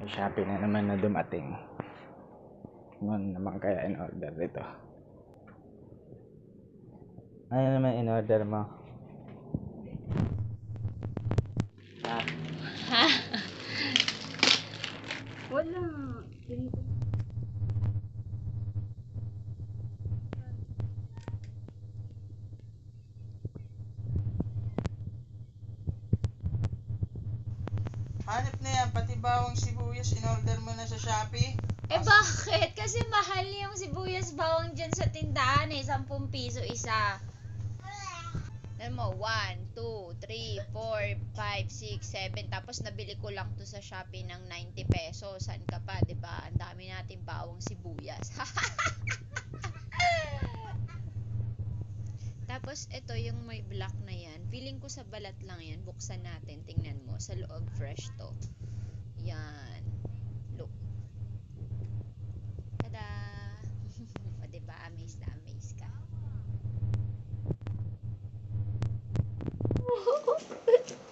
May Shopee na naman na dumating. Ano naman kaya in order dito? Ano naman in order mo? Ah, Wala. Hanip na yan, pati bawang sibuyas, in order mo na sa Shopee? Eh bakit? Kasi mahal yung sibuyas bawang dyan sa tindahan eh. 10 piso isa. Alam mo, 1, 2, 3, 4, 5, 6, 7. Tapos nabili ko lang to sa Shopee ng 90 pesos. Saan ka pa, 'di ba? Ang dami natin bawang sibuyas. Tapos ito yung may black na yan. Feeling ko sa balat lang yan. Buksan natin. Tingnan mo. Sa loob fresh to. Yan. Look. Tada! o diba? Amaze na amaze ka.